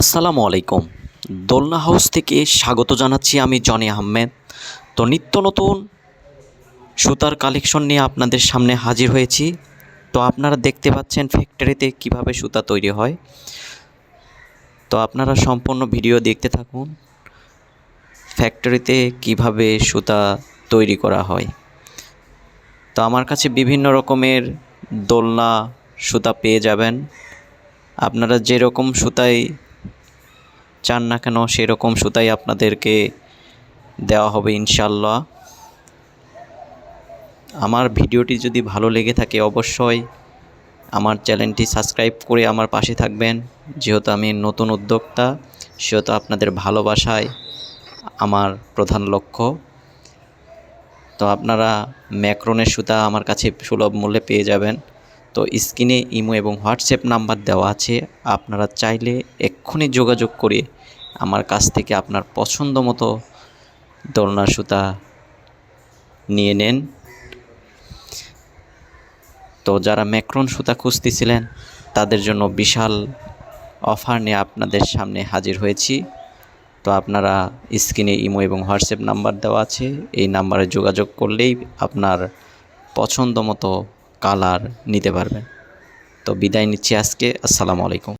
আসসালামু আলাইকুম। দোলনা হাউস থেকে স্বাগত জানাচ্ছি আমি জনি আহমেদ। তো নিত্য নতুন সুতার কালেকশন নিয়ে আপনাদের সামনে হাজির হয়েছি। তো আপনারা দেখতে পাচ্ছেন ফ্যাক্টরিতে কীভাবে সুতা তৈরি হয়। তো আপনারা সম্পূর্ণ ভিডিও দেখতে থাকুন। ফ্যাক্টরিতে কীভাবে সুতা তৈরি করা হয়। তো আমার কাছে বিভিন্ন রকমের দোলনা সুতা পেয়ে যাবেন। আপনারা যেরকম সুতাই চান না কেন, সেরকম সুতাই আপনাদেরকে দেওয়া হবে ইনশাল্লাহ আমার ভিডিওটি যদি ভালো লেগে থাকে অবশ্যই আমার চ্যানেলটি সাবস্ক্রাইব করে আমার পাশে থাকবেন। যেহেতু আমি নতুন উদ্যোক্তা, সেহেতু আপনাদের ভালোবাসায় আমার প্রধান লক্ষ্য। তো আপনারা ম্যাক্রনের সুতা আমার কাছে সুলভ মূল্যে পেয়ে যাবেন। তো স্ক্রিনে ইমো এবং হোয়াটসঅ্যাপ নাম্বার দেওয়া আছে। আপনারা চাইলে এক্ষুনি যোগাযোগ করে আমার কাছ থেকে আপনার পছন্দ মতো দোলনা সুতা নিয়ে নেন। তো যারা ম্যাক্রন সুতা খুঁজতেছিলেন, তাদের জন্য বিশাল অফার নিয়ে আপনাদের সামনে হাজির হয়েছি। তো আপনারা স্ক্রিনে ইমো এবং হোয়াটসঅ্যাপ নাম্বার দেওয়া আছে। এই নাম্বারে যোগাযোগ করলেই আপনার পছন্দ মতো কালার নিতে পারবেন। তো বিদায় নিচ্ছি আজকে। আসসালামু আলাইকুম।